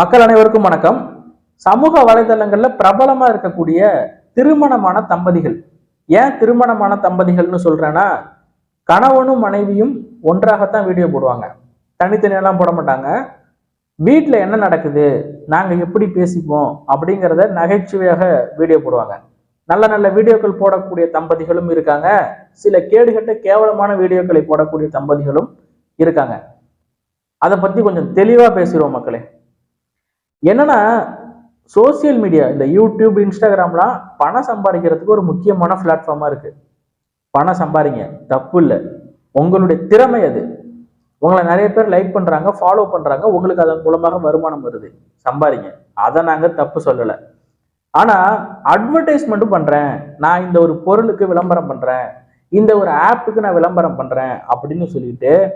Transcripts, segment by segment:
மக்கள் அனைவருக்கும் வணக்கம். சமூக வலைதளங்கள்ல பிரபலமா இருக்கக்கூடிய திருமணமான தம்பதிகள். ஏன் திருமணமான தம்பதிகள்னு சொல்றேன்னா கணவனும் மனைவியும் ஒன்றாகத்தான் வீடியோ போடுவாங்க. தனித்தனியெல்லாம் போட மாட்டாங்க. வீட்டில் என்ன நடக்குது? நாங்கள் எப்படி பேசிப்போம்? அப்படிங்கிறத நகைச்சுவையாக வீடியோ போடுவாங்க. நல்ல நல்ல வீடியோக்கள் போடக்கூடிய தம்பதிகளும் இருக்காங்க. சில கேடுகட்ட கேவலமான வீடியோக்களை போடக்கூடிய தம்பதிகளும் இருக்காங்க. அதை பற்றி கொஞ்சம் தெளிவாக பேசுகிறோம் மக்களே. என்னன்னா சோசியல் மீடியா இந்த யூடியூப் இன்ஸ்டாகிராம்லாம் பணம் சம்பாதிக்கிறதுக்கு ஒரு முக்கியமான பிளாட்ஃபார்மா இருக்கு. பணம் சம்பாதிங்க. தப்பு இல்லை. உங்களுடைய திறமை அது. உங்களை நிறைய பேர் லைக் பண்றாங்க ஃபாலோ பண்றாங்க. உங்களுக்கு அதன் மூலமாக வருமானம் வருது. சம்பாதிங்க. அதை நாங்கள் தப்பு சொல்லலை. ஆனா அட்வர்டைஸ்மெண்ட்டும் பண்றேன். நான் இந்த ஒரு பொருளுக்கு விளம்பரம் பண்றேன். இந்த ஒரு ஆப்புக்கு நான் விளம்பரம் பண்றேன் அப்படின்னு சொல்லிட்டு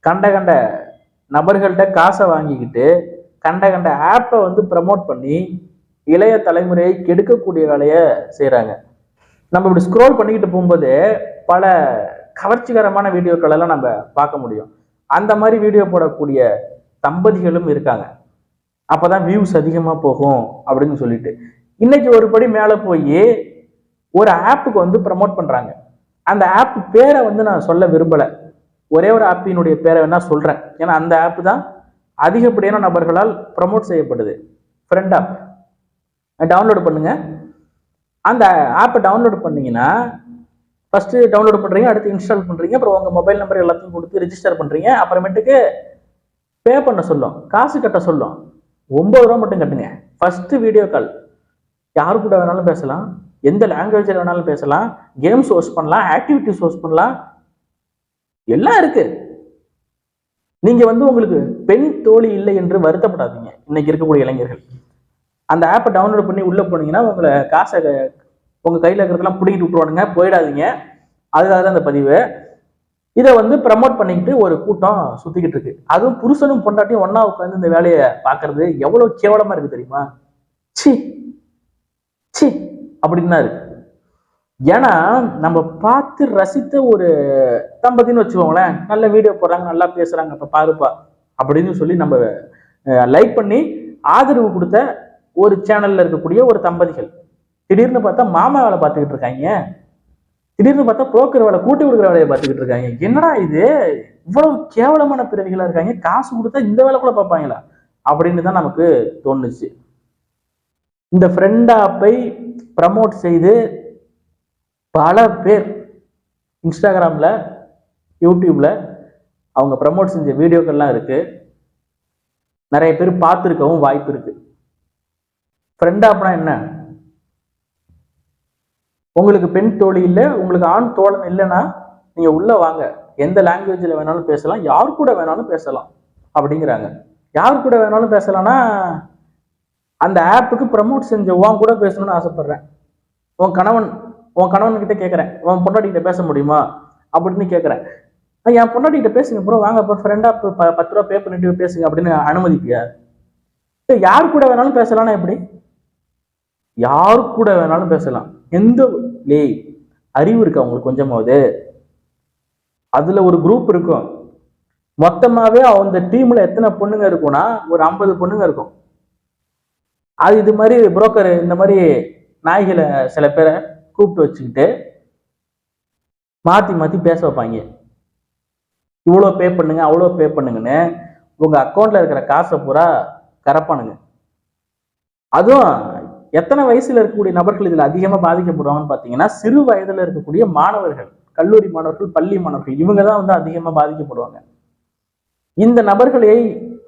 கண்ட கண்ட நபர்கள்ட்ட காசை வாங்கிக்கிட்டு கண்ட கண்ட ஆப்பை வந்து ப்ரமோட் பண்ணி இளைய தலைமுறையை கெடுக்கக்கூடிய வேலையை செய்கிறாங்க நம்ம இப்படி ஸ்க்ரோல் பண்ணிக்கிட்டு போகும்போது பல கவர்ச்சிகரமான வீடியோக்கள் எல்லாம் நம்ம பார்க்க முடியும். அந்த மாதிரி வீடியோ போடக்கூடிய தம்பதிகளும் இருக்காங்க. அப்போதான் வியூஸ் அதிகமாக போகும் அப்படின்னு சொல்லிட்டு. இன்னைக்கு ஒரு படி மேலே போய் ஒரு ஆப்புக்கு வந்து ப்ரமோட் பண்ணுறாங்க அந்த ஆப் பேரை வந்து நான் சொல்ல விரும்பலை. ஒரே ஒரு ஆப்பினுடைய பேரை வேணா சொல்கிறேன் ஏன்னா அந்த ஆப் தான் அதிகப்படியான நபர்களால் ப்ரமோட் செய்யப்படுது. ஃப்ரெண்ட் ஆப் டவுன்லோட் பண்ணுங்க. அந்த ஆப்பை டவுன்லோட் பண்ணீங்கன்னா ஃபஸ்ட்டு டவுன்லோட் பண்ணுறீங்க அடுத்து இன்ஸ்டால் பண்ணுறீங்க அப்புறம் உங்கள் மொபைல் நம்பர் எல்லாத்தையும் கொடுத்து ரிஜிஸ்டர் பண்ணுறீங்க அப்புறமேட்டுக்கு பே பண்ண சொல்லும். காசு கட்ட சொல்லும். ஒம்பது ரூபா மட்டும் கட்டுங்க. ஃபஸ்ட்டு வீடியோ கால் யார் கூட வேணாலும் பேசலாம். எந்த லாங்குவேஜில் வேணாலும் பேசலாம். கேம்ஸ் ஹோஸ்ட் பண்ணலாம். ஆக்டிவிட்டிஸ் ஹோஸ்ட் பண்ணலாம். எல்லாம் இருக்குது நீங்க வந்து உங்களுக்கு பெண் தோழி இல்லை என்று வருத்தப்படாதீங்க. இன்னைக்கு இருக்கக்கூடிய இளைஞர்கள். அந்த ஆப்பை டவுன்லோட் பண்ணி உள்ள போனீங்கன்னா உங்களை காசை உங்க கையில இருக்கிறதெல்லாம் பிடிக்கிட்டு விட்டுருவானுங்க. போயிடாதீங்க. அதுக்காக தான் அந்த பதிவு. இதை வந்து ப்ரமோட் பண்ணிக்கிட்டு ஒரு கூட்டம் சுத்திக்கிட்டு இருக்கு. அதுவும் புருஷனும் பொண்டாட்டியும் ஒன்னா உட்காந்து இந்த வேலையை பாக்குறது எவ்வளவு கேவலமா இருக்கு தெரியுமா? சி சி அப்படின்னு தான் இருக்கு. ஏன்னா நம்ம பார்த்து ரசித்த ஒரு தம்பதின்னு வச்சுக்கோங்களேன் நல்ல வீடியோ போடுறாங்க நல்லா பேசுறாங்க அப்ப பாருப்பா அப்படின்னு சொல்லி நம்ம லைக் பண்ணி ஆதரவு கொடுத்த ஒரு சேனல்ல இருக்கக்கூடிய ஒரு தம்பதிகள். திடீர்னு பார்த்தா மாமா வேலை பார்த்துக்கிட்டு இருக்காங்க. திடீர்னு பார்த்தா புரோக்கர் வேலை கூட்டி கொடுக்குற வேலையை பார்த்துக்கிட்டு இருக்காங்க. என்னடா இது? இவ்வளவு கேவலமான பிறவிகளா இருக்காங்க. காசு கொடுத்தா இந்த வேலை கூட பார்ப்பாங்களா? அப்படின்னு தான் நமக்கு தோணுச்சு. இந்த ஃப்ரெண்ட் ஆப்பை ப்ரமோட் செய்து பல பேர் இன்ஸ்டாகிராமில் யூடியூப்ல அவங்க ப்ரமோட் செஞ்ச வீடியோக்கள்லாம் இருக்கு. நிறைய பேர் பார்த்துருக்கவும் வாய்ப்பு இருக்கு. ஃப்ரெண்ட் ஆப்னா என்ன? உங்களுக்கு பெண் தோழி இல்லை உங்களுக்கு ஆண் தோழன் இல்லைன்னா நீங்க உள்ளே வாங்க. எந்த லாங்குவேஜில் வேணாலும் பேசலாம் யார் கூட வேணாலும் பேசலாம் அப்படிங்கிறாங்க. யார் கூட வேணாலும் பேசலாம்னா அந்த ஆப்புக்கு ப்ரமோட் செஞ்ச உன் கூட பேசணும்னு ஆசைப்படுறேன். உன் கணவன் உன் கணவன் கிட்ட கேட்குறேன் உன் பொண்டாட்டிகிட்ட பேச முடியுமா? அப்படின்னு கேட்குறேன் என் பொண்டாட்டிகிட்ட பேசுங்க ப்ரோ வாங்க இப்போ ஃப்ரெண்டாக இப்போ பத்து ரூபா பே பண்ணிட்டு பேசுங்க அப்படின்னு அனுமதிப்பியா யார் கூட வேணாலும் பேசலாம்னா எப்படி? யார் கூட வேணாலும் பேசலாம். எந்த லே அறிவு இருக்கா உங்களுக்கு கொஞ்சமாவது? அதுல ஒரு குரூப் இருக்கும். மொத்தமாவே அந்த டீம்ல எத்தனை பொண்ணுங்க இருக்கும்னா ஒரு ஐம்பது பொண்ணுங்க இருக்கும். அது இது மாதிரி புரோக்கர் இந்த மாதிரி நாய்களை சில பேரை கூப்பிட்டு வச்சுக்கிட்டு மாத்தி மாத்தி பேச வைப்பாங்க. இவ்வளோ பே பண்ணுங்க அவ்வளோ பே பண்ணுங்கன்னு உங்க அக்கௌண்ட்ல இருக்கிற காசை பூரா கரப்பானுங்க. அதுவும் எத்தனை வயசுல இருக்கக்கூடிய நபர்கள் இதில் அதிகமாக பாதிக்கப்படுவாங்கன்னு பார்த்தீங்கன்னா சிறு வயதுல இருக்கக்கூடிய மாணவர்கள் கல்லூரி மாணவர்கள் பள்ளி மாணவர்கள் இவங்க தான் வந்து அதிகமாக பாதிக்கப்படுவாங்க. இந்த நபர்களை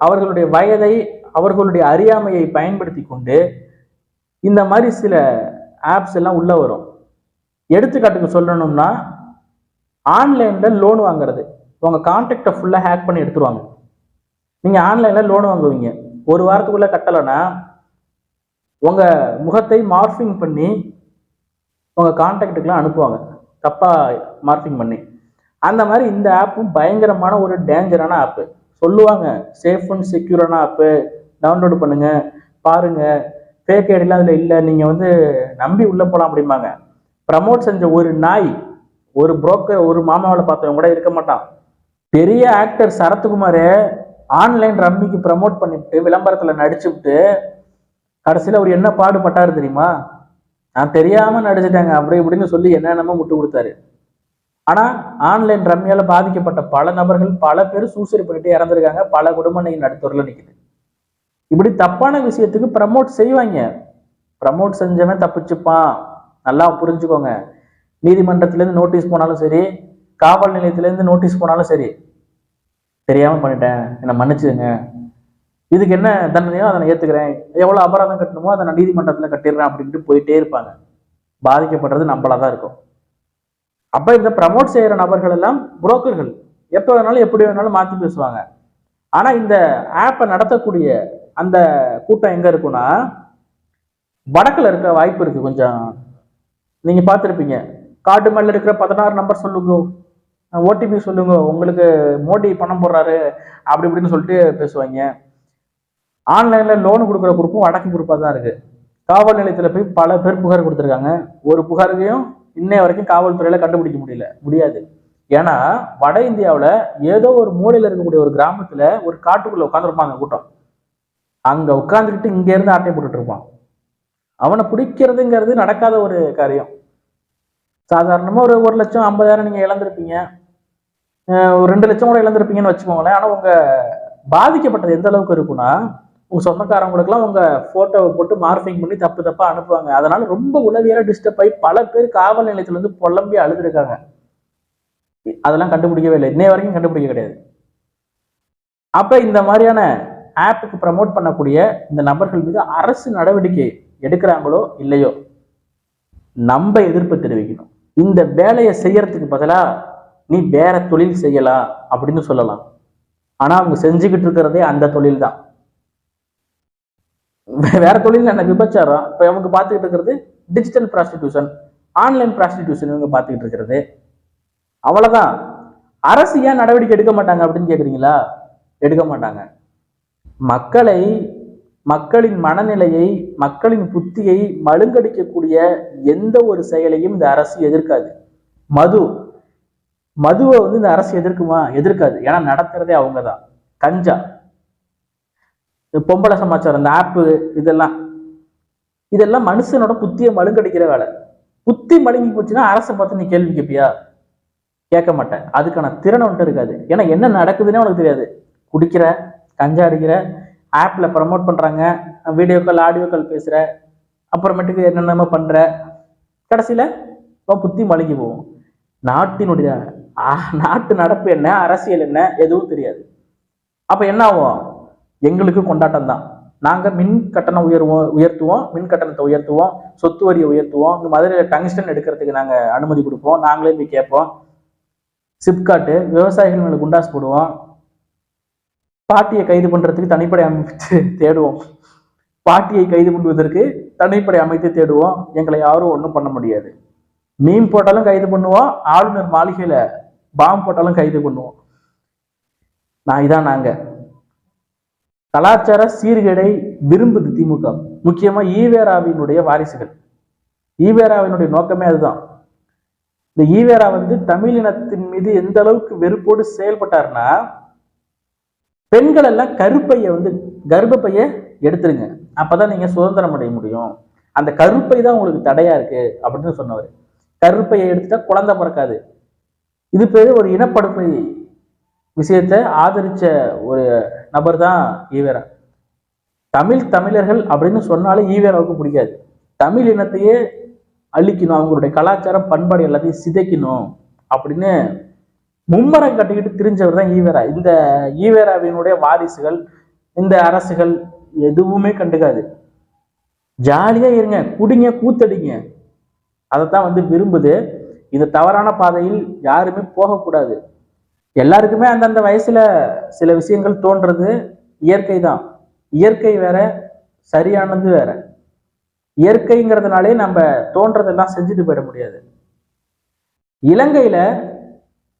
அவர்களுடைய வயதை அவர்களுடைய அறியாமையை பயன்படுத்தி கொண்டு இந்த மாதிரி சில ஆப்ஸ் எல்லாம் உள்ளே வரும். எடுத்துக்காட்டுக்கு சொல்லணும்னா ஆன்லைன்ல லோன் வாங்குறது. உங்க கான்டாக்டை ஃபுல்லா ஹேக் பண்ணி எடுத்துருவாங்க. நீங்க ஆன்லைன்ல லோன் வாங்குவீங்க. ஒரு வாரத்துக்குள்ள கட்டலைன்னா உங்க முகத்தை மார்ஃபிங் பண்ணி உங்க கான்டாக்டுக்கெல்லாம் அனுப்புவாங்க. தப்பா மார்ஃபிங் பண்ணி. அந்த மாதிரி இந்த ஆப்பும் பயங்கரமான ஒரு டேஞ்சரான ஆப்பு சொல்லுவாங்க. சேஃப் அண்ட் செக்யூரான ஆப்பு டவுன்லோடு பண்ணுங்க. பாருங்க. ஃபேக் ஐடிலாம் அதில் இல்லை. நீங்கள் வந்து நம்பி உள்ளே போகலாம் அப்படிம்பாங்க. ப்ரமோட் செஞ்ச ஒரு நாய் ஒரு புரோக்கர் ஒரு மாமாவில் பார்த்தவங்க கூட இருக்க மாட்டான். பெரிய ஆக்டர் சரத்குமார் ஆன்லைன் ரம்மிக்கு ப்ரமோட் பண்ணிவிட்டு விளம்பரத்தில் நடிச்சுவிட்டு கடைசியில் அவர் என்ன பாடுபட்டாரு தெரியுமா? நான் தெரியாமல் நடிச்சிட்டாங்க அப்படி இப்படின்னு சொல்லி என்னென்னமோ முட்டு கொடுத்தாரு. ஆனால் ஆன்லைன் ரம்மியால் பாதிக்கப்பட்ட பல நபர்கள் பல பேர் சூசைட் பண்ணிட்டு இறந்துருக்காங்க பல குடும்பம் இன்னைக்கு நடுத்தரில் நிக்குது. இப்படி தப்பான விஷயத்துக்கு ப்ரமோட் செய்வாங்க. ப்ரமோட் செஞ்சவன் தப்பிச்சுப்பான். நல்லா புரிஞ்சுக்கோங்க. நீதிமன்றத்திலேருந்து நோட்டீஸ் போனாலும் சரி காவல் நிலையத்திலேருந்து நோட்டீஸ் போனாலும் சரி. தெரியாமல் பண்ணிட்டேன். என்னை மன்னிச்சுங்க இதுக்கு என்ன தண்டனையோ அதை நான் ஏத்துக்கிறேன். எவ்வளோ அபராதம் கட்டணுமோ அதை நான் நீதிமன்றத்தில் கட்டிடுறேன் அப்படின்ட்டு போயிட்டே இருப்பாங்க. பாதிக்கப்படுறது நம்மளா தான் இருக்கும். அப்போ இந்த ப்ரமோட் செய்கிற நபர்கள் எல்லாம் புரோக்கர்கள். எப்போ வேணாலும் எப்படி வேணாலும் மாற்றி பேசுவாங்க. ஆனால் இந்த ஆப்பை நடத்தக்கூடிய அந்த கூட்டம் எங்கே இருக்குன்னா வடக்கில் இருக்க வாய்ப்பு இருக்குது கொஞ்சம். நீங்க பார்த்துருப்பீங்க. காட்டு மேல இருக்கிற பதினாறு நம்பர் சொல்லுங்க. ஓடிபி சொல்லுங்க. உங்களுக்கு மோடி பணம் போடுறாரு அப்படி இப்படின்னு சொல்லிட்டு பேசுவாங்க. ஆன்லைன்ல லோன் கொடுக்குற குரூப்பும் வடக்கு குரூப்பாக தான் இருக்கு. காவல் நிலையத்தில் போய் பல பேர் புகார் கொடுத்துருக்காங்க. ஒரு புகாரையும் இன்னை வரைக்கும் காவல்துறையில கண்டுபிடிக்க முடியல. முடியாது. ஏன்னா வட இந்தியாவில் ஏதோ ஒரு மூலையில் இருக்கக்கூடிய ஒரு கிராமத்துல ஒரு காட்டுக்குள்ள உட்காந்துருப்பாங்க கூட்டம். அங்க உட்காந்துக்கிட்டு இங்க இருந்து ஆட்டை போட்டுட்டு இருப்பான். அவனை பிடிக்கிறதுங்கிறது நடக்காத ஒரு காரியம். சாதாரணமாக ஒரு ஒரு லட்சம் ஐம்பதாயிரம் நீங்கள் இழந்திருப்பீங்க. ஒரு ரெண்டு லட்சம் கூட இழந்திருப்பீங்கன்னு வச்சுக்கோங்களேன். ஆனால் உங்கள் பாதிக்கப்பட்டது எந்த அளவுக்கு இருக்குன்னா உங்கள் சொந்தக்காரங்களுக்குலாம் உங்கள் ஃபோட்டோவை போட்டு மார்ஃபிங் பண்ணி தப்பு தப்பாக அனுப்புவாங்க. அதனால ரொம்ப உளவியல டிஸ்டர்ப் ஆகி பல பேர் காவல் நிலையத்துலேருந்து புலம்பி அழுதுருக்காங்க. அதெல்லாம் கண்டுபிடிக்கவே இல்லை. இன்னைய வரைக்கும் கண்டுபிடிக்க கிடையாது. அப்போ இந்த மாதிரியான ஆப்புக்கு ப்ரமோட் பண்ணக்கூடிய இந்த நபர்கள் மீது அரசு நடவடிக்கை எடுக்கிறாங்களோ இல்லையோ நம்ம எதிர்ப்பு தெரிவிக்கணும். இந்த வேலையை செய்யறதுக்கு பதிலா நீ வேற தொழில் செய்யலாம் அப்படின்னு சொல்லலாம். ஆனா அவங்க செஞ்சுக்கிட்டு இருக்கிறதே அந்த தொழில் தான். வேற தொழில் என்ன விபச்சாரம்? இப்ப அவங்க பார்த்துக்கிட்டு இருக்கிறது டிஜிட்டல் ப்ராஸ்டிடியூஷன் ஆன்லைன் ப்ராஸ்டிடியூஷன் இவங்க பார்த்துக்கிட்டு இருக்கிறது. அவ்வளவுதான். அரசு ஏன் நடவடிக்கை எடுக்க மாட்டாங்க அப்படின்னு கேக்குறீங்களா? எடுக்க மாட்டாங்க. மக்களை மக்களின் மனநிலையை மக்களின் புத்தியை மழுங்கடிக்கக்கூடிய எந்த ஒரு செயலையும் இந்த அரசு எதிர்க்காது. மது. மதுவை வந்து இந்த அரசு எதிர்க்குமா? எதிர்க்காது. ஏன்னா நடத்துறதே அவங்க தான் கஞ்சா. இந்த பொம்பளை சமாச்சாரம் இந்த ஆப்பு இதெல்லாம். இதெல்லாம் மனுஷனோட புத்தியை மழுங்கடிக்கிற வேலை. புத்தி மழுங்கி போச்சுன்னா அரசை பார்த்து நீ கேள்வி கேட்பியா கேட்க மாட்டேன். அதுக்கான திறன் வந்துட்டு இருக்காது. ஏன்னா என்ன நடக்குதுன்னே உனக்கு தெரியாது. குடிக்கிற கஞ்சா அடிக்கிற ஆப்பில் ப்ரமோட் பண்ணுறாங்க வீடியோ கால் ஆடியோ கால் பேசுகிற அப்புறமேட்டுக்கு என்னென்னமோ பண்ணுற கடைசியில் இப்போ புத்தி மழுங்கி போவோம் நாட்டினுடைய நாட்டு நடப்பு என்ன அரசியல் என்ன எதுவும் தெரியாது. அப்போ என்ன ஆகும்? எங்களுக்கு கொண்டாட்டம் தான். நாங்கள் மின் கட்டணம் உயர்வோம் உயர்த்துவோம் மின் கட்டணத்தை உயர்த்துவோம் சொத்து வரியை உயர்த்துவோம். இங்கே மதுரையில் டங்ஸ்டன் எடுக்கிறதுக்கு நாங்கள் அனுமதி கொடுப்போம். நாங்களே போய் கேட்போம். சிப்காட்டு விவசாயிகள் மேலே குண்டாஸ் போடுவோம். பாட்டியை கைது பண்றதுக்கு தனிப்படை அமைத்து தேடுவோம். பாட்டியை கைது பண்ணுவதற்கு தனிப்படை அமைத்து தேடுவோம். எங்களை யாரும் ஒன்றும் பண்ண முடியாது. மீன் போட்டாலும் கைது பண்ணுவோம். ஆளுநர் மாளிகையில பாம் போட்டாலும் கைது பண்ணுவோம். நான் இதான் நாங்க. கலாச்சார சீர்கேடை விரும்புது திமுக. முக்கியமா ஈவேராவினுடைய வாரிசுகள். ஈவேராவினுடைய நோக்கமே அதுதான். இந்த ஈவேரா வந்து தமிழினத்தின் மீது எந்த அளவுக்கு வெறுப்போடு செயல்பட்டாருன்னா பெண்கள் எல்லாம் கருப்பைய வந்து கர்ப்பப்பைய எடுத்துருங்க. அப்பதான் நீங்க சுதந்திரம் அடைய முடியும். அந்த கருப்பை தான் உங்களுக்கு தடையா இருக்கு அப்படின்னு சொன்னவர். கருப்பையை எடுத்துட்டா குழந்தை பிறக்காது. இது பேர் ஒரு இனப்படுகொலை விஷயத்தை ஆதரிச்ச ஒரு நபர் தான் ஈவேரா. தமிழ் தமிழர்கள் அப்படின்னு சொன்னாலே ஈவேராவுக்கு பிடிக்காது. தமிழ் இனத்தையே அழிக்கணும் அவங்களுடைய கலாச்சாரம் பண்பாடு எல்லாத்தையும் சிதைக்கணும் அப்படின்னு மும்மரம் கட்டிக்கிட்டு திரிஞ்சவர் தான் ஈவேரா. இந்த ஈவேராவினுடைய வாரிசுகள் இந்த அரசுகள் எதுவுமே கண்டுக்காது. ஜாலியா இருங்க குடிங்க கூத்தடிங்க. அதைத்தான் வந்து விரும்புது. இது தவறான பாதையில் யாருமே போகக்கூடாது. எல்லாருக்குமே அந்தந்த வயசுல சில விஷயங்கள் தோன்றது இயற்கை தான். இயற்கை வேற சரியானது வேற. இயற்கைங்கிறதுனாலே நம்ம தோன்றதெல்லாம் செஞ்சுட்டு போயிட முடியாது. இலங்கையில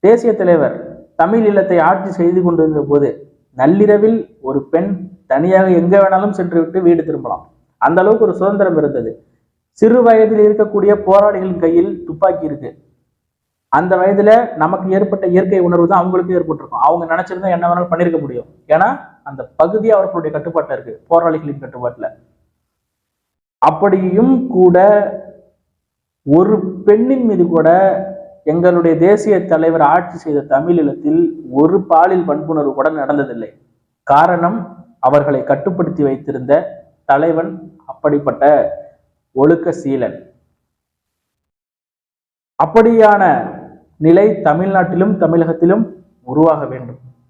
தேசிய தலைவர் தமிழ் இல்லத்தை ஆட்சி செய்து கொண்டிருந்த போது நள்ளிரவில் ஒரு பெண் தனியாக எங்க வேணாலும் சென்று விட்டு வீடு திரும்பலாம். அந்த அளவுக்கு ஒரு சுதந்திரம் இருந்தது. சிறு வயதில் இருக்கக்கூடிய போராளிகளின் கையில் துப்பாக்கி இருக்கு. அந்த வயதுல நமக்கு ஏற்பட்ட இயற்கை உணர்வு தான் அவங்களுக்கும் ஏற்பட்டிருக்கும். அவங்க நினைச்சிருந்தா என்ன வேணாலும் பண்ணிருக்க முடியும். ஏன்னா அந்த பகுதி அவர்களுடைய கட்டுப்பாட்டில் இருக்கு. போராளிகளின் கட்டுப்பாட்டில். அப்படியும் கூட ஒரு பெண்ணின் மீது கூட எங்களுடைய தேசிய தலைவர் ஆட்சி செய்த தமிழீழத்தில் ஒரு பாலில் பண்புணர்வு கூட நடந்ததில்லை. காரணம் அவர்களை கட்டுப்படுத்தி வைத்திருந்த தலைவன் அப்படிப்பட்ட ஒழுக்க சீலன். அப்படியான நிலை தமிழ்நாட்டிலும் தமிழகத்திலும் உருவாக வேண்டும்.